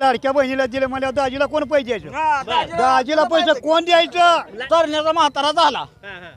लाडक्या बहिणीला दिले मला दाजीला कोण पैसे द्यायचं? दाजीला पैसे कोण द्यायचं? तरण्याचा म्हातारा झाला.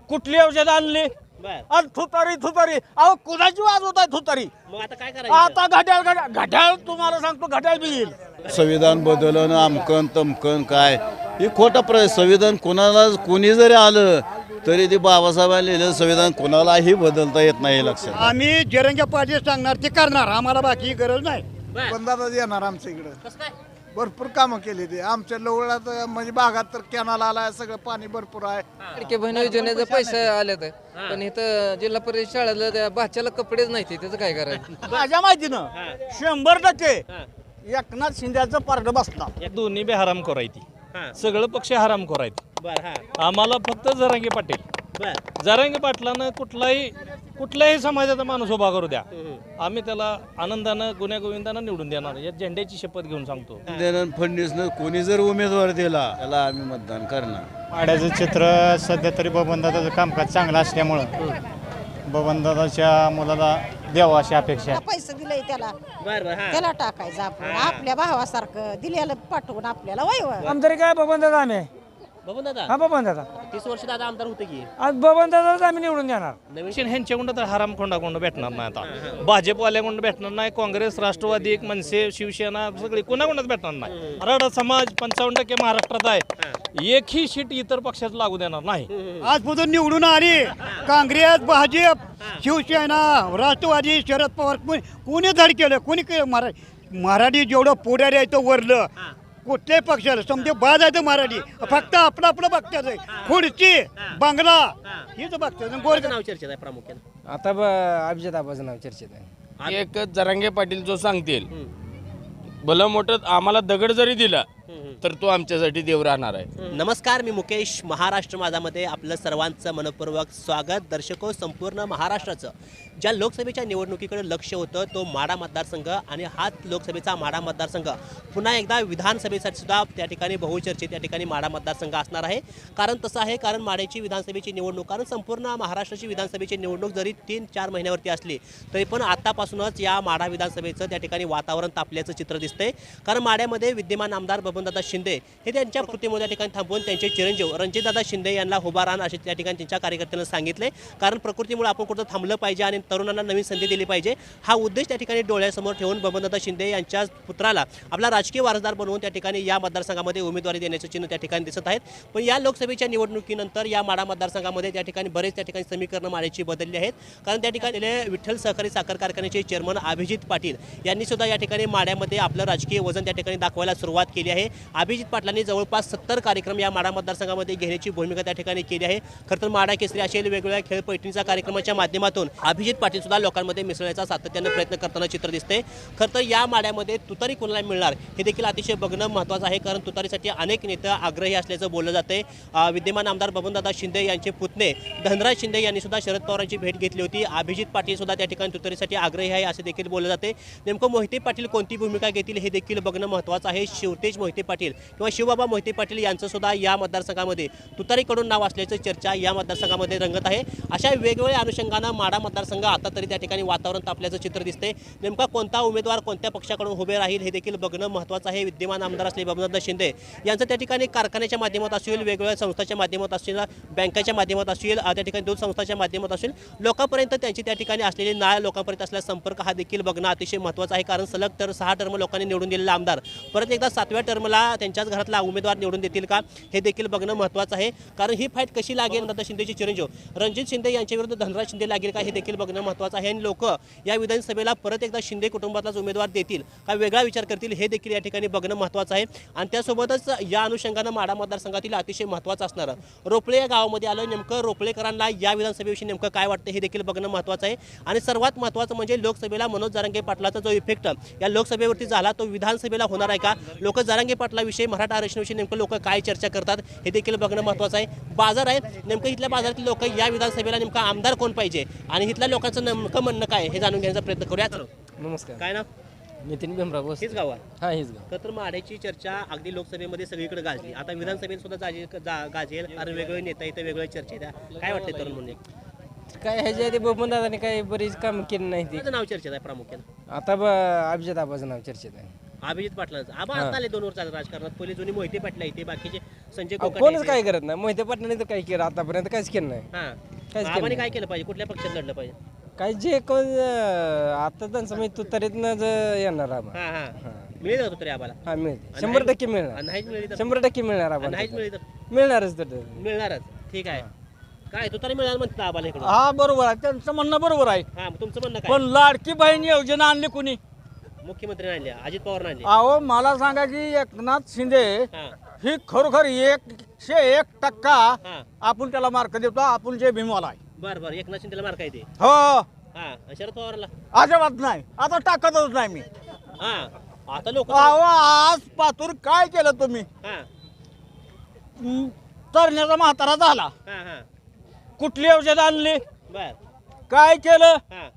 कुठली औषध आणली? आणि थुतारी थुतारी. अहो कुणाची वाजवत आहे थुतारी? मग आता काय करायचं? आता घड्याळ घड्याळ घड्याळ तुम्हाला सांगतो घड्याळ बी येईल संविधान बदलून आमकन तमकन काय? हे खोटा प्र संविधान कोणाला कोणी जरी आलं तरी ते बाबासाहेबांनी लिहिलेलं संविधान कोणालाही बदलता येत नाही हे लक्षात. आम्ही जरंग्या पाटील सांगणार ते करणार. आम्हाला बाकी गरज नाही. बंधाराच येणार आमच्या इकडं. कसं काय? भरपूर कामं केली ते. आमच्या लवळात म्हणजे भागात तर कॅनल आलाय सगळं पाणी भरपूर आहे. लाडके बहीण योजनेचे पैसे आले तर पण इथं जिल्हा परिषद शाळेला त्या भाच्याला कपडेच नाही त्याचं काय करायचं? माझ्या माहितीनं? शंभर टक्के एकनाथ शिंद्याचं पारड बसणार दोन्ही बी हराम हा. करायची सगळं पक्ष हराम करायचे बर हा. आम्हाला फक्त जरांगे पाटील. बर जरांगे पाटलानं कुठलाही कुठल्याही समाजाचा माणूस उभा करू द्या. आम्ही त्याला आनंदानं गुन्ह्या गोविंदानं निवडून देणार. या झेंड्याची शपथ घेऊन सांगतो. फडणवीसनं कोणी जर उमेदवार दिला त्याला आम्ही मतदान करणार. पाड्याचं चित्र सध्या तरी बबनदादाचं कामकाज चांगलं असल्यामुळं बबनदादाच्या मुलाला द्यावं अशी अपेक्षा आहे. पैसे दिले त्याला. हा. त्याला टाकायचं आपण. आपल्या भावासारखं दिलेलं पाठवून आपल्याला वैव. आमदारी काय बबन दादा आम्ही? दादा? हा बबन दादा. तीस वर्ष दादा आमदार होते की? आज बबन दादाच आम्ही निवडून देणार. नवीन? ह्यांच्याकडून तर हराम कोंडाकोंड भेटणार नाही आता. भाजपवाल्याकडून भेटणार नाही काँग्रेस राष्ट्रवादी मनसे शिवसेना सगळी कोणाकोणाच भेटणार नाही. मराठा समाज पंचावन्न टक्के महाराष्ट्रात आहे. एकही सीट इतर पक्षात लागू देणार नाही. आजपासून निवडून आली. काँग्रेस भाजप शिवसेना राष्ट्रवादी शरद पवार कोणी कोणी धड केलं कोणी केलं? मरा मराठी जेवढं पुढारी आहे तो वरलं. कुठल्याही पक्षाला समजे बाद आहे तो मराठी. फक्त आपलं आपलं बघतात आहे खुर्ची बंगला हेच बघतात गोर नाव चर्चेत आहे प्रामुख्याने. आता अभिजित आबाचं नाव चर्चेत आहे. एक जरांगे पाटील जो सांगतील भलं मोठं आम्हाला दगड जरी दिला तर तो आमच्यासाठी देव राहणार आहे. नमस्कार मी मुकेश महाराष्ट्र माझामध्ये आपलं सर्वांचं मनपूर्वक स्वागत. दर्शको संपूर्ण महाराष्ट्राचं. ज्या लोकसभेच्या निवडणुकीकडे लक्ष होतं तो माडा मतदारसंघ आणि हाच लोकसभेचा माडा मतदारसंघ. पुन्हा एकदा विधानसभेसाठी सुद्धा त्या ठिकाणी बहुचर्चित त्या ठिकाणी माडा मतदारसंघ असणार आहे. कारण तसं आहे कारण माड्याची विधानसभेची निवडणूक कारण संपूर्ण महाराष्ट्राची विधानसभेची निवडणूक जरी तीन चार महिन्यावरती असली तरी पण आतापासूनच या माढा विधानसभेचं त्या ठिकाणी वातावरण तापल्याचं चित्र दिसतंय. कारण माड्यामध्ये विद्यमान आमदार बबनदादा शिंदे हे त्यांच्या कृतीमुळे त्या ठिकाणी थांबवून त्यांचे चिरंजीव रणजितदादा शिंदे यांना उभा राहणं असे त्या ठिकाणी त्यांच्या कार्यकर्त्यांना सांगितले. कारण प्रकृतीमुळे आपण कुठं थांबलं पाहिजे आणि तरुणांना नवीन संधी दिली पाहिजे. हा उद्देश त्या ठिकाणी डोळ्यासमोर ठेवून बबनदादा शिंदे यांच्या पुत्राला आपला राजकीय वारसदार बनवून त्या ठिकाणी या मतदारसंघामध्ये उमेदवारी देण्याचं चिन्ह त्या ठिकाणी दिसत आहेत. पण या लोकसभेच्या निवडणुकीनंतर या माडा मतदारसंघामध्ये त्या ठिकाणी बरेच त्या ठिकाणी समीकरणं मांडायची बदलली आहेत. कारण त्या ठिकाणी विठ्ठल सहकारी साखर कारखान्याचे चेअरमन अभिजित पाटील यांनी सुद्धा या ठिकाणी माड्यामध्ये आपलं राजकीय वजन त्या ठिकाणी दाखवायला सुरुवात केली आहे. अभिजित पाटलांनी जवळपास सत्तर कार्यक्रम या माडा मतदारसंघामध्ये घेण्याची भूमिका त्या ठिकाणी केली आहे. खरं तर माडा केसरी असेल वेगवेगळ्या खेळ पैठणीचा कार्यक्रमाच्या माध्यमातून अभिजित पाटील सुद्धा लोकांमध्ये मिसळण्याचा सातत्यानं प्रयत्न करताना चित्र दिसते. खरं तर या माड्यामध्ये तुतारी कोणाला मिळणार हे देखील अतिशय बघणं महत्त्वाचं आहे कारण तुतारीसाठी अनेक नेते आग्रही असल्याचं बोललं जाते. विद्यमान आमदार बबनदादा शिंदे यांचे पुतणे धनराज शिंदे यांनी सुद्धा शरद पवारांची भेट घेतली होती. अभिजित पाटील सुद्धा त्या ठिकाणी तुतारीसाठी आग्रही आहे असे देखील बोललं जाते. नेमकं मोहिते पाटील कोणती भूमिका घेतील हे देखील बघणं महत्त्वाचं आहे. शिवतेज मोहिते पाटील किंवा शिवबाबा मोहिते पाटील यांचं सुद्धा या मतदारसंघामध्ये तुतारीकडून नाव असल्याचं चर्चा या मतदारसंघामध्ये रंगत आहे. अशा वेगवेगळ्या अनुषंगानं माडा मतदारसंघ आता तरी त्या ठिकाणी वातावरण तापल्याचं चित्र दिसते नेमका कोणता उमेदवार कोणत्या पक्षाकडून उभे राहील हे देखील बघणं महत्त्वाचं आहे. विद्यमान आमदार असले बबनदादा शिंदे यांचं त्या ठिकाणी कारखान्याच्या माध्यमात असेल वेगवेगळ्या संस्थाच्या माध्यमात असेल बँकाच्या माध्यमात असेल त्या ठिकाणी दूध संस्थाच्या माध्यमात असेल लोकांपर्यंत त्यांची त्या ठिकाणी असलेली नाळ लोकांपर्यंत असलेला संपर्क हा देखील बघणं अतिशय महत्त्वाचा आहे. कारण सलग तर सहा टर्म लोकांनी निवडून दिलेला आमदार. परत एकदा सातव्या टर्मला त्यांच्याच घरातला उमेदवार निवडून देतील का हे देखील बघणं महत्त्वाचं आहे. कारण ही फाईट कशी लागेल? दादा शिंदेची चिरंजीव. रणजित शिंदे यांच्याविरुद्ध धनराज शिंदे लागेल का हे देखील बघ बघणं महत्त्वाचं आहे आणि लोक या विधानसभेला परत एकदा शिंदे कुटुंबातलाच उमेदवार देतील का वेगळा विचार करतील हे देखील या ठिकाणी बघणं महत्त्वाचं आहे. आणि त्यासोबतच या अनुषंगानं माडा मतदारसंघातील अतिशय महत्त्वाचं असणारं रोपळे या गावामध्ये आलं. नेमकं रोपळेकरांना या विधानसभेविषयी नेमकं काय वाटतं हे देखील बघणं महत्त्वाचं आहे. आणि सर्वात महत्त्वाचं म्हणजे लोकसभेला मनोज जारंगे पाटलाचा जो इफेक्ट या लोकसभेवरती झाला तो विधानसभेला होणार आहे का? लोक जारंगे पाटलाविषयी मराठा आरक्षणाविषयी नेमकं लोक काय चर्चा करतात हे देखील बघणं महत्त्वाचं आहे. बाजार आहे. नेमकं इथल्या बाजारातील लोक या विधानसभेला नेमका आमदार कोण पाहिजे? आणि इथल्या लोकांचं नेमकं म्हणणं काय हे जाणून घेण्याचा प्रयत्न करूया. नमस्कार. काय ना नितीन भीमराव बोस हेच गाव आहे. हा हेच गाव. खरं तर माड्याची चर्चा अगदी लोकसभेमध्ये सगळीकडे गाजली. आता विधानसभेत सुद्धा जाजे जा- गाजेल कारण वेगवेगळे नेता इथे वेगवेगळे चर्चेत आहे. काय वाटतंय तरुण म्हणून काय ह्याच्या आधी बबन दादाने काही बरीच कामं केली नाही ती. नाव चर्चेत आहे प्रामुख्यानं. आता ब अभिजित आबाचं नाव चर्चेत आहे. अभिजित पाटलांचं. आबा आता आले दोन वर्ष राजकारणात. पहिले जुनी मोहिते पाटील इथे बाकीचे संजय कोणच. काय करत नाही. मोहिते पाटलाने तर काही केलं आतापर्यंत काहीच केलं नाही. हा. काहीच केलं आबाने नाही. काय केलं पाहिजे? कुठल्या पक्षात लढलं पाहिजे? काय जे कोण अं, आता त्यांचं म्हणजे तुतारीतनं ज- येणार आम्हाला. हा हा. मिळेल तरी आम्हाला? हा शंभर टक्के मिळणार. आणि नाहीच मिळेल तर? शंभर टक्के मिळणार आणि आम्हाला नाहीच मिळेल तर? मिळणारच तर मिळणारच. ठीक आहे. काय तू तरी मिळणार म्हणतो इकडं हा बरोबर आहे. त्यांचं म्हणणं बरोबर आहे. हा मग तुमचं म्हणणं पण काय लाडकी बहीण योजना आणली कुणी? मुख्यमंत्री आणले अजित पवार आणले. अहो मला सांगा की एकनाथ शिंदे हा. ही खरोखर एकशे एक टक्का हा. आपण त्याला मार्क देतो आपण जे भीमवाला आहे. बर बर. एकनाथ शिंदेला मार्क आहे ते. हो. हा आणि शरद पवारला. अजिबात नाही. आता टाकतच नाही मी. हा आता लोक अहो आज पातूर काय केलं तुम्ही? हा. तरण्याचा म्हातारा झाला. हा. कुठली औषध आणली? बर. काय केलं? हा.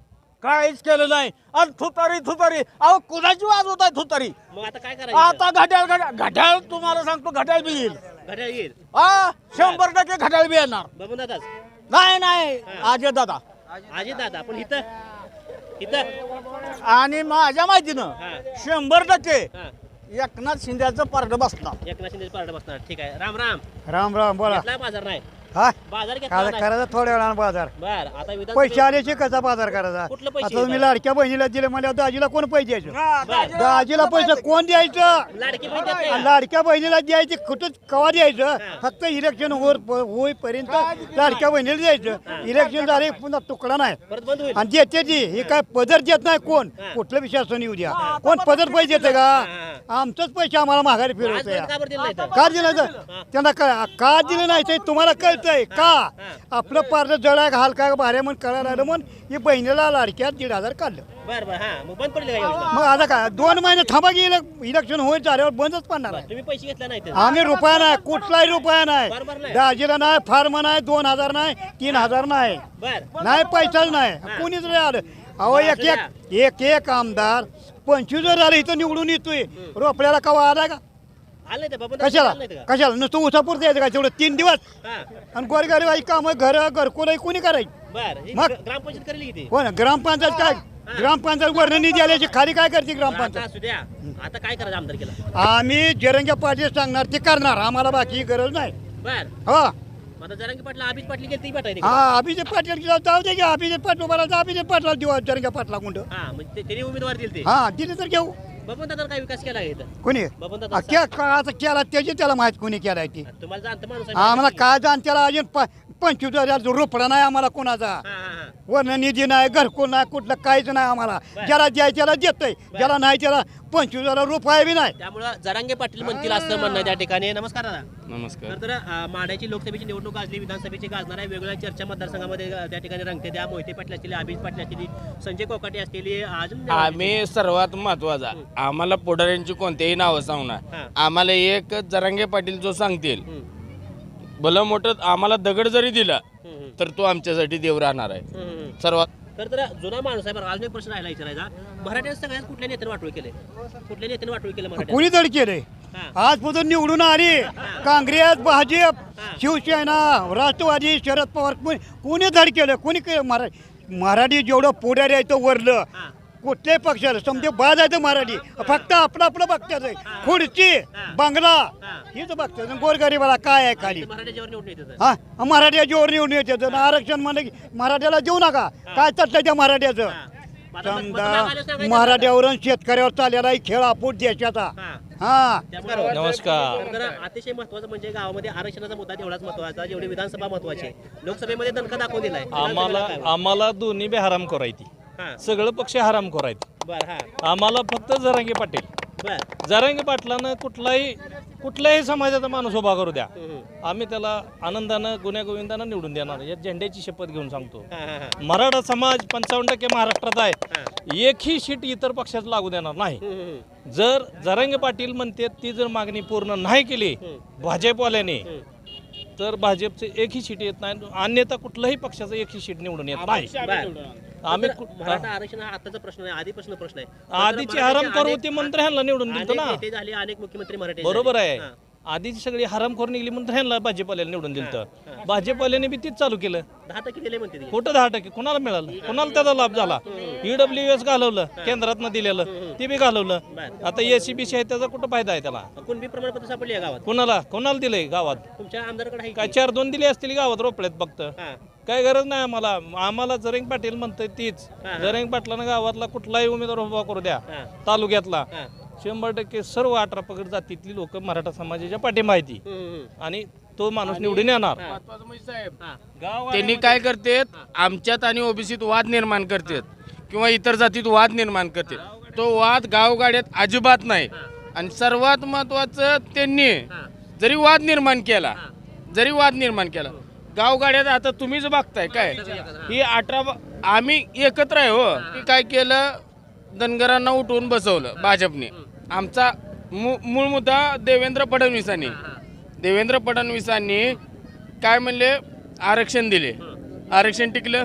काहीच केलं नाही. आणि थुतारी थुतारी. अहो कुणाची वाजवत आहे थुतारी? मग आता काय करायचं? आता घड्याळ घड्याळ. घड्याळ तुम्हाला सांगतो घड्याळ बी येईल. घड्याळ येईल. हा शंभर टक्के घड्याळ बी येणार. बघून दादाच नाही नाही. अजय दादा. अजित दादा पण इथं इथं. आणि माझ्या माहितीनं शंभर टक्के हा. एकनाथ शिंद्याचं पारड बसणार. एकनाथ शिंदे पार्ट बसणार. ठीक आहे. राम राम. राम राम बोला. बाजार नाही. हा? बाजार घेतला काय नाही. करायचा थोड्या वेळानं बाजार. बर आता विधान पैसे आल्याचे कसा बाजार करायचा? कुठलं पैसे आता तुम्ही येतात? लाडक्या बहिणीला दिले मला दाजीला कोण पैसे द्यायचं? दाजीला पैसे कोण द्यायचं? लाडकी बहीण देते. आणि? लाडक्या बहिणीला द्यायचे कुठं कवा द्यायचं? फक्त इलेक्शन होर होईपर्यंत लाडक्या बहिणीला द्यायचं. इलेक्शन झाले पुन्हा तुकडा नाही. परत बंद होईल. आणि देते ती हे काय पदर देत नाही कोण? कुठलं विश्वासन येऊ द्या. कोण पदर पैसे देते का? आमचंच पैसे आम्हाला माघारी फिरवत आजपर्यंत का बरं दिलं नाही? तर? का दिलं तर त्यांना का का दिलं नाही? ते तुम्हाला कळतंय का? आपलं पार्लं जळा घाल काय भाऱ्या म्हणून कळायला लागलं म्हणून ही बहिणीला लाडक्यात दीड हजार काढलं. बर बर हा. मग बंद पडले का योजना? मग आता काय दोन महिने थांबा की इले- इलेक्शन होईल झाल्यावर बंदच पडणार आहे. तुम्ही पैसे घेतला नाही तर आम्ही रुपया नाही कुठलाही रुपया बरोबर नाही नाही. दाजीला नाही फार्म नाही दोन हजार नाही तीन हजार नाही. बर. नाही पैसाच नाही. कोणीच नाही आलं. अहो बरं, एक एक एक एक आमदार पंचवीस हजार इथं निवडून येतोय. रोपड्याला कवा आला का? आलं ते बाबा कशाला? कशाला? नुसतं उसापूर द्यायचं का? तेवढं तीन दिवस? आणि गोरगरीबाई कामं घर घरकुलही कोणी करायची? बर ही मग? ग्र- ग्रामपंचायत करेल किती हो ना ग्रामपंचायत काय? ग्रामपंचायत वर्ण निधी आल्याची खाली काय करते आता ग्रामपंचायत असू द्या. आता काय करायचं आमदार केला? आम्ही जरंग्या पाटील सांगणार ते करणार. आम्हाला बाकी गरज नाही. बर. हो. आता जरांगी पाटला अभिज पाटली गेली ती हा अभिजित पाटील जाऊ दे की अभिजित पाटील अभिजित पाटला देऊ जरंग्या पाटला गुंड. हा म्हणजे ते- त्यांनी उमेदवार दिले ते. हा दिले तर घेऊ. बबन दादा काय विकास केला आहे इथं? कोणी? बबन आ, दादा क्या काळाचा केला त्याची त्याला माहीत कोणी केलाय ती? तुम्हाला जाणतं माणूस आहे. आम्हाला काय जाण त्याला अजून पंचवीस हजार रुपडा नाही आम्हाला कोणाचा. हा हा. हा वर्ण निधी नाही घरकुल नाही कुठलं काहीच नाही आम्हाला. ज्याला द्याय त्याला देतोय ज्याला नाही त्याला पंचवीस हजार रुपये बी नाही. त्यामुळं जरांगे पाटील म्हणतील असं म्हणणं त्या ठिकाणी. नमस्कार दादा. नमस्कार. तर अं, माढ्याची लोकसभेची निवडणूक गाजली विधानसभेची गाजणार आहे. वेगवेगळ्या चर्चा मतदारसंघामध्ये अं, त्या ठिकाणी रंगते त्या मोहिते पाटील असतील अभिज पाटील असतील संजय कोकाटे असतील अजून आम्ही सर्वात महत्त्वाचा. आम्हाला पुढाऱ्यांची कोणतेही नावं हा. सांगणार आम्हाला एक जरांगे पाटील जो सांगतील भलं मोठं आम्हाला दगड जरी दिला तर तो आमच्यासाठी देव राहणार आहे. हम्म. सर्वात तर तर जुना माणूस आहे बरं अजून एक प्रश्न राहिला विचारायचा. मराठ्यात सगळ्यात कुठल्या नेत्याने वाटोळ केले कुठल्या नेत्याने वाटोळ केलं मराठ्यात कोणी तरी केलंय? हा. आजपासून निवडून आली. काँग्रेस भाजप शिवसेना राष्ट्रवादी शरद पवार कोणी कोणी धड केलं कोणी केलं मरा मराठी जेवढं पुढारी आहे तो वरलं. कुठल्याही पक्षाला समजे बाद आहे तर मराठी. फक्त आपलं आपलं बघतात खुर्ची बंगला हेच बघतात. गोरगरीबाला काय आहे खाली? हा? मराठ्या जोर निवडून येते. आरक्षण म्हणलं की मराठ्याला देऊ नका. काय चालतंय त्या मराठ्याचं? समजा मराठ्यावर आणि शेतकऱ्यावर चाललेला ही खेळ आपूट देशाचा. हा. नमस्कार. अतिशय महत्वाचं म्हणजे गावामध्ये आरक्षणाचा मुद्दा तेवढाच महत्त्वाचा जेवढी विधानसभा महत्वाची आहे. लोकसभेमध्ये दणका दाखवून दिलाय. आम्हाला आम्हाला दोन्ही बी हराम करायची. हा. सगळं पक्ष हराम करायचे बर हा. आम्हाला फक्त जरांगे पाटील. बर. जरांगे पाटलानं कुठलाही कुठल्याही समाजाचा माणूस उभा करू द्या. हम्म. आम्ही त्याला आनंदानं गुण्यागोविंदानं निवडून देणार या झेंड्याची शपथ घेऊन सांगतो. हा हा हा. मराठा समाज पंचावन्न टक्के महाराष्ट्रात आहे. एकही सीट इतर पक्षात लागू देणार नाही. हम्म, हम्म, जर जरांगे पाटील म्हणते ती जर मागणी पूर्ण नाही केली भाजपवाल्याने तर भाजपचे एकही सीट येत नाही. अन्यथा कुठल्याही पक्षाचं एकही सीट निवडून येत नाही. आम्ही मराठा आरक्षण हा आताचा प्रश्न आहे आधीपासून प्रश्न आहे. आधीची हराम करू ते मंत्र ह्यांना निवडून अनेक ना. नेते झाले अनेक मुख्यमंत्री मराठी बरोबर आहे. हा. आधीची सगळी हरामखोर निघली म्हणून ह्यांना भाजपवाल्याला निवडून दिलं तर भाजपवाल्याने बी तीच चालू केलं. दहा टक्के दिले म्हणते ती. कुठं दहा टक्के. कुणाला मिळालं? कुणाला त्याचा लाभ झाला? ईडब्ल्यू एस घालवलं केंद्रातनं दिलेलं. ते बी घालवलं. आता एसीबीसी आहे त्याचा कुठं फायदा आहे त्याला? कुणबी प्रमाणपत्र सापडली गावात? कुणाला? कुणाला दिलंय गावात? तुमच्या आमदाराकडे आहे काय की? चार दोन दिले असतील गावात रोपड्यात फक्त. हा. काय गरज नाही आम्हाला. आम्हाला जरंग पाटील म्हणतोय तीच. जरंग पाटलानं गावातला कुठलाही उमेदवार उभा करू द्या. हा. तालुक्यातला. हा. शंभर टक्के सर्व अठरा पगड जातीतली लोक मराठा समाजाच्या पाठिंबा आहे ती हम्म, हम्म. आणि तो माणूस निवडून येणार. हा. गाव त्यांनी काय करतात? आमच्यात आणि ओबीसीत वाद निर्माण करतात. किंवा इतर जातीत वाद निर्माण करतात. तो वाद गावगाड्यात अजिबात नाही. आणि सर्वात महत्वाचं त्यांनी जरी वाद निर्माण केला जरी वाद निर्माण केला गावगाड्यात आता तुम्हीच बघताय काय? ही अठरा आम्ही एकत्र आहे हो. की काय केलं? धनगरांना उठवून बसवलं भाजपने. आमचा मू- मूळ मुद्दा देवेंद्र फडणवीसांनी. देवेंद्र फडणवीसांनी काय म्हणले? आरक्षण दिले. आरक्षण टिकलं?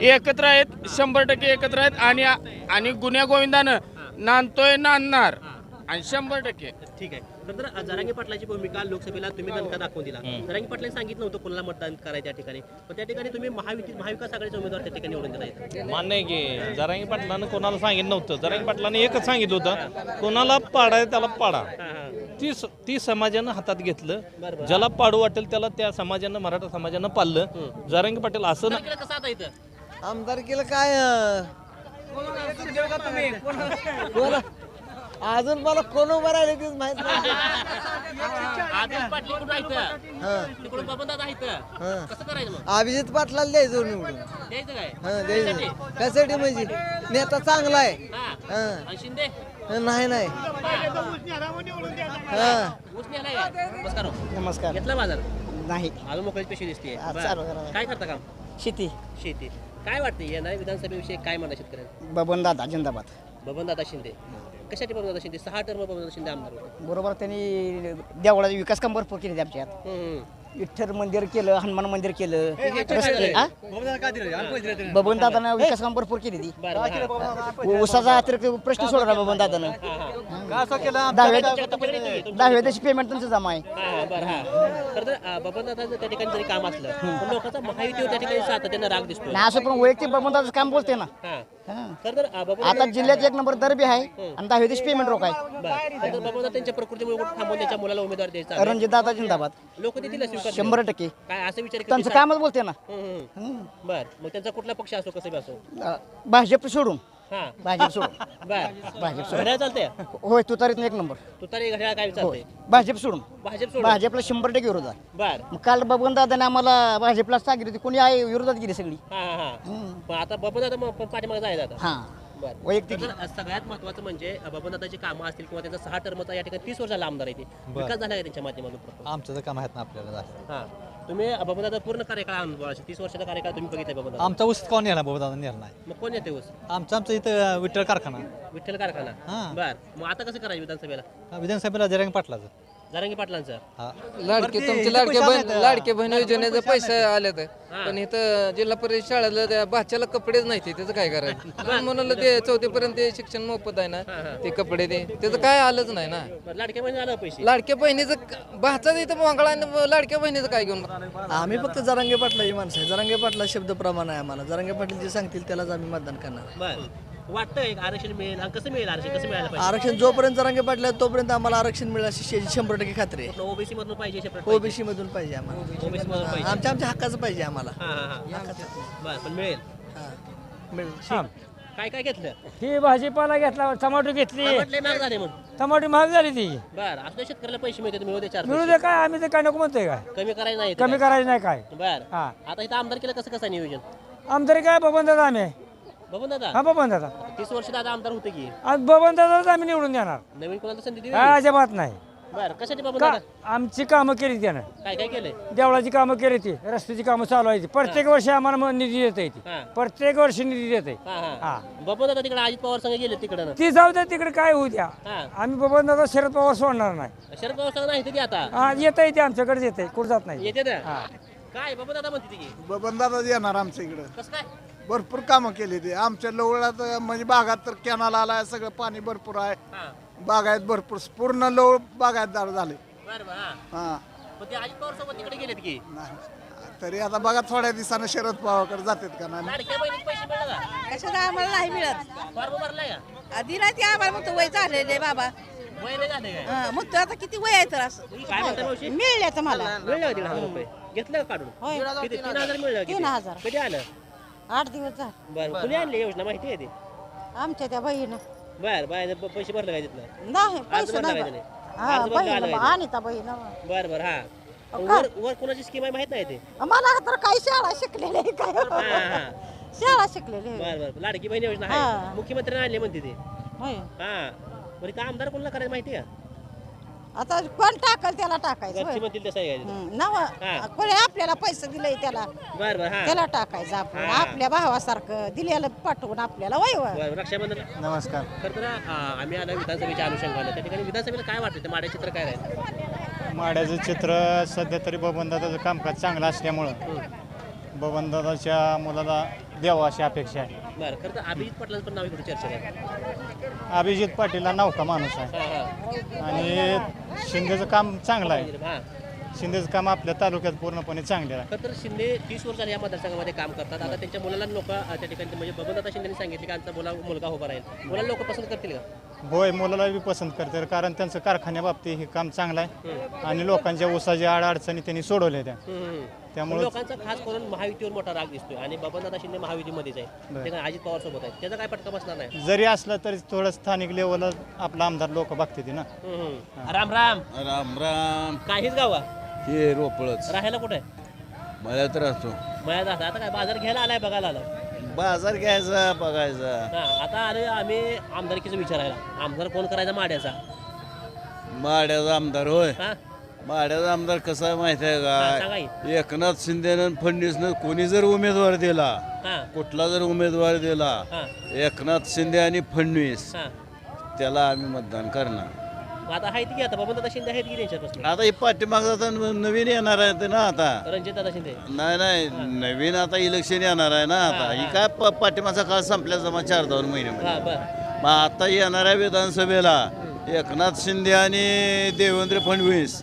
एकत्र आहेत शंभर टक्के एकत्र आहेत आणि आणि गुन्ह्या गोविंदानं नांदतोय नांदणार. आणि शंभर टक्के. ठीक आहे. नंतर जरांगे पाटलाची भूमिका लोकसभेला तुम्ही दणका दाखवून दिला. जरांगे पाटलांनी सांगितलं होतं कोणाला मतदान करायचं त्या ठिकाणी. पण त्या ठिकाणी तुम्ही महायुती महाविकास आघाडीचे उमेदवार त्या ठिकाणी निवडून दिला. मान्य आहे की जरांगी पाटलानं कोणाला सांगितलं नव्हतं. जरांगी पाटलानं एकच सांगितलं होतं कोणाला पाडाय त्याला पाडा. हा, हा. ती ती समाजानं हातात घेतलं. ज्याला पाडू वाटेल त्याला त्या समाजानं मराठा समाजानं पाळलं जरांगी पाटील असं ना इकडे कसं आता इथं? आमदार केलं काय अजून मला कोण उभं राहिले तेच माहीत नाही. आदेश पाटील तिकडून कसं करायचं मग? अभिजित पाटलाला द्यायचं निवडून. द्यायचं काय? हा द्यायचं. कशासाठी? म्हणजे? नेता चांगला आहे. हा. हा. आणि शिंदे? नाही नाही. हा. ऊस. नमस्कार हो. नमस्कार. घेतला बाजार? नाही. अजून मोकळीच पेशी दिसते. आज चालू करा. काय करता काम? शेती. शेती. काय वाटते येणाऱ्या विधानसभेविषयी काय म्हणा शेतकऱ्यांना? बबन दादा जिंदाबाद. बबनदादा शिंदे. कशासाठी शिंदे? सहा टर्म शिंदे आमदार होते. बरोबर त्यांनी देवळाचा विकास काम भरपूर केले आमच्यात हम्म. विठ्ठल मंदिर केलं हनुमान मंदिर केलं. रस्ते हा? बबन दादानं विकास काम भरपूर केली ती. बरं बरं. उसाचा अतिरिक्त प्रश्न सोडला बबन दादानं दहाव्या दहाव्या दिवशी पेमेंट त्यांचं जमा आहे. हा, हा, बरं हा. खरं तर अं, बबनदादाचं त्या ठिकाणी जरी काम असलं पण लोकांचा महायुतीवर त्या ठिकाणी सातत्यानं राग दिसतो नाही असं पण वैयक्तिक बबन दादाचं काम बोलते ना. हा. हा. खरं तर आता जिल्ह्यात एक नंबर दरबी आहे. आणि दहाव्या दिवशी पेमेंट रोख आहे. खरं तर त्यांच्या प्रकृतीमुळे कुठं थांबून त्याच्या मुलाला उमेदवार द्यायचा रणजित दादा जिंदाबाद. लोक देतील स्वीकार? शंभर टक्के. काय असं विचार त्यांचं कामच बोलते ना. बर. मग त्यांचा कुठला पक्ष असो कसं बी असो? अं, भाजप सोडून. हा. भाजप सोडून बर. भाजप सोडून घड्याळ चालतंय? होय तुतारीत एक नंबर. तू तरी घड्याळ काय होय. चालतंय भाजप सोडून. भाजप सोड भाजपला शंभर टक्के विरोध आहे बर. मग काल बबन दादाने आम्हाला भाजपला सांगितली होती कोणी आहे विरोधात गेली सगळी. हा हा हा. पण आता बबनदादा मग पाठीमागे जायचं आता. हा. बर. वैयक्तिक. तर सगळ्यात महत्वाचं म्हणजे बबनदादाची कामं असतील किंवा त्यांचा सहा टर्मचा या ठिकाणी तीस वर्षाला आमदार आहे ते. विकास झाला आहे त्यांच्या माध्यमातून आमचं तर काम आहेत ना आपल्याला हा. तुम्ही बबनदादा पूर्ण कार्यकाळ तीस वर्षाचा कार्यकाळ तुम्ही बघितलाय बबनदादा आमचा ऊस कोण नेला बाबा दादा नेला नाही. मग कोण येते ऊस? आमचं आमचं इथं विठ्ठल कारखाना. विठ्ठल कारखाना? हा. बर. मग आता कसं करायचं विधानसभेला? हा, विधानसभेला जरंग पाटलाचं. जारंगी पाटलांचं? हा. लाडके तुमचे लाडके बहीण लाडके बहीण योजनेचे पैसे आले तर पण इथं जिल्हा परिषद शाळेला त्या भाच्याला कपडेच नाही ते. त्याचं काय करायचं? म्हणून ते चौथीपर्यंत ते शिक्षण मोफत आहे ना. ते कपडे ते. त्याचं काय आलंच नाही ना. लाडक्या बहिणी आलं पैसे? लाडक्या बहिणीचं भाचा इथं मोकळा आणि लाडक्या बहिणीचं काय घेऊन? आम्ही फक्त जरांगे पाटलाची माणसं आहे. जरांगे पाटला शब्द प्रमाण आहे आम्हाला. जरांगे पाटील जे सांगतील त्यालाच आम्ही मतदान करणार वाटतंय का आरक्षण मिळेल कसं मिळेल आरक्षण? कसं मिळायला पाहिजे? आरक्षण जोपर्यंत जरांगे पाटला तोपर्यंत आम्हाला आरक्षण मिळेल अशी शे- शंभर टक्के खात्री आहे. ओबीसी मधून पाहिजे separate ओबीसी मधून पाहिजे आम्हाला. ओबीसी मधून पाहिजे. आमच्या आमच्या हक्काचं पाहिजे आम्हाला. हा हा हा. बर पण मिळेल. हा. मिळेल. काय काय घेतलं? ही भाजीपाला घेतला टमाटो घेतली. म्हटले महाग झाले म्हणून. टमाटो महाग झाली ती. बर असं शेतकऱ्याला पैसे मिळतात मिळू दे चार मिळू पैसे. दे काय आम्ही तर काय नको म्हणतोय काय? कमी करायचं नाही कमी करायचं नाही काय. बर. हा. आता इथं आमदार केलं कसं कसं आहे नियोजन? आमदार काय बबन दादा आम्ही. दादा. हा बबन दादा. तीस वर्ष दादा आमदार होते की? आज बबन दादाच आम्ही निवडून देणार. नवीन कोणाला संधी दिली? काय अजिबात नाही. बर कशासाठी बाबा का दादा? आमची कामं केली त्यानं. काय काय केलंय? देवळाची कामं केली ती रस्त्याची कामं चालू आहे ती. प्रत्येक वर्षी आम्हाला मग निधी देते ती. हा. प्रत्येक वर्षी निधी देते हा हा. हा. बाबा दादा तिकडे अजित पवार संघ गेले तिकडे ती जाऊ द्या तिकडे काय होऊ द्या. हा. आम्ही बबन दादा शरद पवार सोडणार नाही. शरद पवार संघ नाही ते आता? हा येत आहे ते आमच्याकडे येते कुठं जात नाही. येते ना? काय बाबा दादा म्हणते ती? बबनदादा येणार आमच्या इकडं. कसं काय? भरपूर कामं केली ते. आमच्या लवळात म्हणजे भागात तर कॅनल आलाय सगळं पाणी भरपूर आहे. हा. बागायत भरपूर पूर्ण लोळ बागायतदार झाले. बरं बरं हा. हा. पण ते अजित पवार सोबत तिकडे गेलेत की? नाही. तरी आता बघा थोड्या दिवसानं शरद पवारकडे जातात का नाही. लाडक्या बहिणीचे पैसे मिळाले का? कशाला आम्हाला नाही मिळत. फॉर्म भरलाय का? आधी नाही ते आम्हाला म्हणतो वय झालेले बाबा. वय नाही झाले काय? हं, म्हणतो आता किती वय आहे तर असं. काय म्हणता मावशी? मिळले तर मला. मिळलं का दीड हजार रुपये. घेतलं का काढून? होय. किती? तीन हजार मिळलं किती? तीन हजार. कधी आलं? आठ दिवस झाले. बरं कुणी आणली योजना? माहिती आहे ती? आमच्या त्या बहिणीनं. बरं बाय पैसे भरले काय तिथलं नाही पैसे भरला काय त्याने? हा भरला बहीण काय? बरं बरं हा. वर वर कोणाची स्कीम आहे माहीत नाही ते? मला तर काही शाळा शिकलेली आहे हा काय? हा शाळा शिकलेली आहे. बरं बरं. लाडकी बहीण योजना हा. आहे मुख्यमंत्र्यांनी आणली म्हणते ते. होय. हा. बरं का आमदार कोणाला करायचं माहिती आहे? आता कोण टाकल त्याला टाकायचं घरची होय. म्हणतील तसं आहे काय ते? हं, नव हा. कोणी आपल्याला पैसे दिले त्याला. बरं बरं हा. त्याला टाकायचं आपण. हा. आपल्या भावासारखं दिलेलं पाठवून आपल्याला वय वय बरं रक्षाबंधन नमस्कार. खरं तर आ, आम्ही आलो विधानसभेच्या अनुषंगाने. त्या ठिकाणी विधानसभेला काय वाटतं? ते माड्या चित्र काय राहील? माड्याचं चित्र सध्या तरी बबनदादाचं कामकाज चांगलं असल्यामुळं बबनदादाच्या मुलाला द्यावं अशी अपेक्षा आहे. बरं खरं तर अभिजित पाटलांचं पण नाव इकडे चर्चेत अभिजित पाटील हा नौका माणूस आहे. आणि शिंदेचं काम चांगलं आहे. हा. शिंदेचं काम आपल्या तालुक्यात पूर्णपणे चांगलं आहे. खरं तर शिंदे तीस वर्ष झाली या मतदारसंघामध्ये काम करतात. आता त्यांच्या मुलाला लोक त्या ठिकाणी म्हणजे बबनदादा शिंदेनी सांगितले की आमचा मुला मुलगा उभा राहील. मुलाला लोक पसंत करतील का? होय मुलाला बी पसंत करते कारण त्यांचं कारखान्याबाबतीत हे काम चांगलं आहे. आणि लोकांच्या ऊसाच्या अडचणी त्यांनी सोडवल्या त्या. त्यामुळं लोकांचा खास करून महायुतीवर मोठा राग दिसतोय. आणि बबनदादा शिंदे महायुतीमध्येच आहे ते अजित पवार सोबत आहे त्याचा काय फटका बसणार नाही. जरी असलं तरी थोडं स्थानिक लेवलला आपला आमदार लोक बघते ना. राम राम. राम राम. काहीच गावा हे रोपळच. राहायला कुठे? मला तर असतो मळ्यात आता आता काय बाजार घ्यायला आलाय बघायला आलाय? बाजार घ्यायचा बघायचा. आता आले आम्ही आमदारकीचं विचारायला. आमदार कोण करायचा? माड्याचा. माड्याचा आमदार होय. हा? माड्याचा आमदार कसा आहे माहिती आहे हा, सांगा का. एकनाथ शिंदेनं फडणवीसनं कोणी जर उमेदवार दिला हा. कुठला जर उमेदवार दिला हा. एकनाथ शिंदे आणि फडणवीस हा. त्याला आम्ही मतदान करणार. मग आता आहेत की आता? बबनदादा शिंदे आहेत की त्यांच्यापासून? आता हे पाठीमागचा आता न- नवीन येणार आहे ते ना आता. रणजित दादा शिंदे. नाही नाही नवीन आता इलेक्शन येणार आहे ना आता. ही काय प- पाठीमागचा काळ संपल्या जमा चार दोन महिने हा बर. मग आता येणाऱ्या विधानसभेला एकनाथ शिंदे आणि देवेंद्र फडणवीस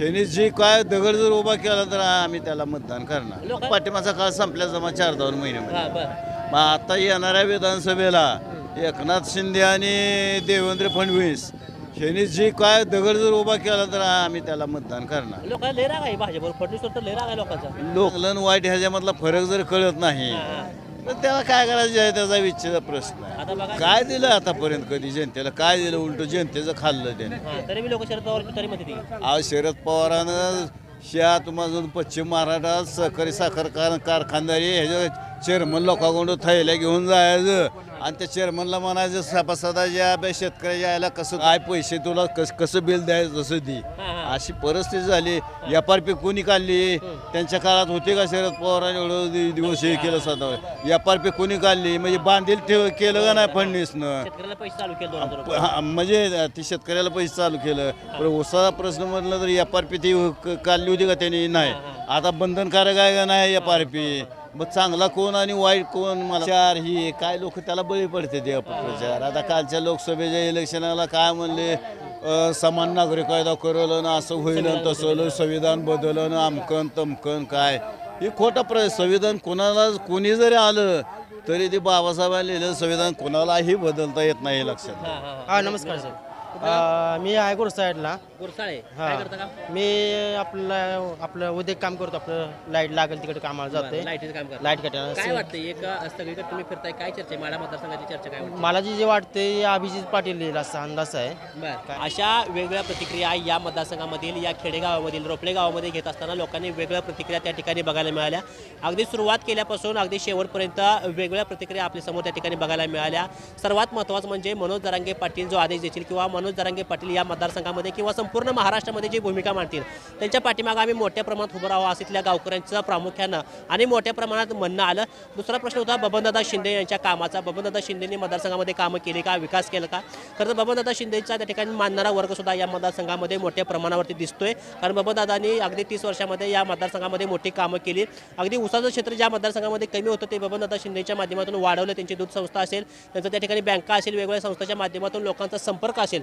यांनी जे काय दगड जर उभा केला तर आम्ही त्याला मतदान करणार. लोक- पाठीमागचा काळ संपल्या जमा चार दोन महिने हा बर. मग आता येणाऱ्या विधानसभेला एकनाथ शिंदे आणि देवेंद्र फडणवीस यांनी जे काय दगड जर उभा केला तर आम्ही त्याला मतदान करणार. लोकांना लय राग आहे भाजपवर. फडणवीसवर तर लय राग आहे लोकांचा. लोक लन वाईट ह्याच्यामधला फरक जर कळत नाही हा. तर त्याला काय करायचं आहे? त्याचा विच्छेचा प्रश्न आहे. आता बघा. काय दिलं आतापर्यंत कधी जनतेला? काय दिलं? उलट जनतेचं खाल्लं त्याने. हा तरी मी लोक शरद पवार तरी मध्ये ती. आज शरद पवारानं शा तुम्हाला पश्चिम महाराष्ट्रात सहकारी साखर कार कारखानदारी ह्याच्या चेअरमन लोकांकडून थैल्या घेऊन जायचं. आणि त्या चेअरमनला म्हणायचं सभासदाच्या बे शेतकऱ्याच्या यायला कसं काय पैसे तुला कस कसं बिल द्यायचं तसं दे. अशी परिस्थिती झाली. एफ आर पी कोणी काढली? त्यांच्या काळात होते का शरद पवारांनी एवढं दि- दिवस हे केलं स्वतः? एफ आर पी कोणी काढली? म्हणजे बांधील ठेव केलं का नाही फडणवीसनं? शेतकऱ्याला पैसे चालू केले दोन हजार प- रुपये. हा, म्हणजे ती शेतकऱ्याला पैसे चालू केलं. पण उसाचा प्रश्न म्हटलं तर एफ आर पी ती क- काढली होती का त्यांनी? नाही. आता बंधनकारक आहे का नाही एफ आर पी? मग चांगला कोण आणि वाईट कोण मला चार ही काय लोक त्याला बळी पडते ते अपप्रचार. आता कालच्या लोकसभेच्या इलेक्शनाला काय म्हणले? अ, समान नागरिक कायदा करलं ना असं होईल आणि तसं होईल, संविधान बदललं ना अमकन तमकन काय? हे खोटं प्र संविधान कोणाला कोणी जरी आलं तरी ते बाबासाहेबांनी लिहिलेलं संविधान कोणालाही बदलता येत नाही हे लक्षात. घ्या. हा नमस्कार सर. अ, मी आहे गुड साईडला गुरसाळे. हा. काय करता का मी आपलं आपलं उद्या काम करतो. आपलं लाइट लागेल तिकडे कामाला जाते लाईटीचं काम करता. लाइट कटायला काय वाटतं एक अ, सगळीकडे तुम्ही फिरताय काय चर्चा आहे? माडा मतदारसंघाची चर्चा काय वाटते? मला जे जे वाटते अभिजित पाटील येईल असा अंदाज आहे. बर. अशा वेगवेगळ्या प्रतिक्रिया या मतदारसंघामधील या खेडेगावामधील रोपळे गावामध्ये घेत असताना लोकांनी वेगवेगळ्या प्रतिक्रिया त्या ठिकाणी बघायला मिळाल्या. अगदी सुरुवात केल्यापासून अगदी शेवटपर्यंत वेगवेगळ्या प्रतिक्रिया आपल्यासमोर त्या ठिकाणी बघायला मिळाल्या. सर्वात महत्त्वाचं म्हणजे मनोज दरांगे पाटील जो आदेश देतील किंवा मनोज दरांगे पाटील या मतदारसंघामध्ये किंवा संपूर्ण महाराष्ट्रामध्ये जी भूमिका मांडतील त्यांच्या पाठीमागं आम्ही मोठ्या प्रमाणात उभं राहावं असं इथल्या गावकऱ्यांचं प्रामुख्यानं आणि मोठ्या प्रमाणात म्हणणं आलं. दुसरा प्रश्न होता बबनदादा शिंदे यांच्या कामाचा. बबनदादा शिंदेनी मतदारसंघामध्ये कामं केली का विकास केला का? खरं तर बबनदादा शिंदेचा त्या ठिकाणी मानणारा वर्गसुद्धा या मतदारसंघामध्ये मोठ्या प्रमाणावरती दिसतोय. कारण बबनदादांनी अगदी तीस वर्षामध्ये या मतदारसंघामध्ये मोठी कामं केली. अगदी उसाचं क्षेत्र ज्या मतदारसंघामध्ये कमी होतं ते बबनदादा शिंदेच्या माध्यमातून वाढवलं. त्यांची दूध संस्था असेल त्यांचं त्या ठिकाणी बँका असेल वेगवेगळ्या संस्थांच्या माध्यमातून लोकांचा संपर्क असेल.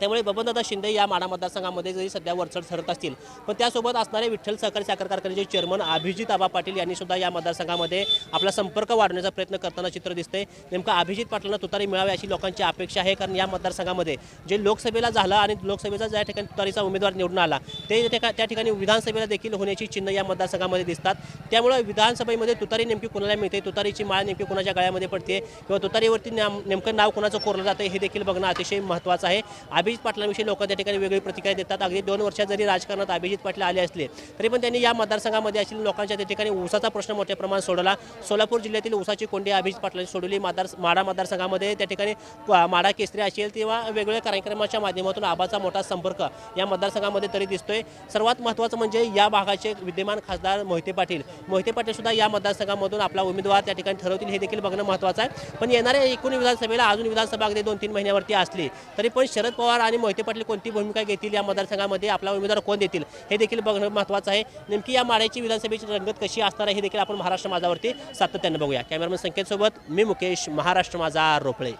त्यामुळे बबनदादा शिंदे या माडा मतदारसंघामध्ये जरी सध्या वरचढ ठरत असतील पण त्यासोबत असणारे विठ्ठल सहकारी साखर कारखान्याचे चेअरमन अभिजित आबा पाटील यांनी सुद्धा या मतदारसंघामध्ये आपला संपर्क वाढवण्याचा प्रयत्न करताना चित्र दिसतंय. नेमकं अभिजित पाटलांना तुतारी मिळावी अशी लोकांची अपेक्षा आहे कारण या मतदारसंघामध्ये जे लोकसभेला झालं आणि लोकसभेचा ज्या ठिकाणी तुतारीचा उमेदवार निवडून आला ते त्या त्या ठिकाणी विधानसभेला देखील होण्याची चिन्ह या मतदारसंघामध्ये दिसतात. त्यामुळे विधानसभेमध्ये तुतारी नेमकी कोणाला मिळते? तुतारीची माळ नेमकी कोणाच्या गळ्यामध्ये पडते किंवा तुतारीवरती नेमकं नाव कोणाचं कोरलं जातं हे देखील बघणं अतिशय महत्त्वाचं आहे. अभिजित पाटलांविषयी लोक त्या ठिकाणी वेगळी प्रतिक्रिया देतात. अगदी दोन वर्षात जरी राजकारणात अभिजित पाटील आले असले तरी पण त्यांनी या मतदारसंघामध्ये असलेल्या लोकांच्या त्या ठिकाणी ऊसाचा प्रश्न मोठ्या प्रमाणात सोडवला. सोलापूर जिल्ह्यातील ऊसाची कोंडी अभिजित पाटलांनी सोडवली. मतदार माडा मतदारसंघामध्ये त्या ठिकाणी माडा केसरी असेल किंवा वेगवेगळ्या कार्यक्रमाच्या माध्यमातून आबाचा मोठा संपर्क या मतदारसंघामध्ये तरी दिसतोय. सर्वात महत्त्वाचं म्हणजे या भागाचे विद्यमान खासदार मोहिते पाटील. मोहिते पाटील सुद्धा या मतदारसंघामधून आपला उमेदवार त्या ठिकाणी ठरवतील हे देखील बघणं महत्त्वाचं आहे. पण येणाऱ्या एकूण विधानसभेला अजून विधानसभा अगदी दोन तीन महिन्यावरती असली तरी पण शरद पवार पवार आणि मोहिते पाटील कोणती भूमिका घेतील या मतदारसंघामध्ये आपला उमेदवार कोण देतील हे देखील बघणं महत्त्वाचं आहे. नेमकी या माड्याची विधानसभेची रंगत कशी असणार आहे हे देखील आपण महाराष्ट्र माझावरती सातत्यानं बघूया. कॅमेरामन संकेतसोबत मी मुकेश महाराष्ट्र माझा रोपळे.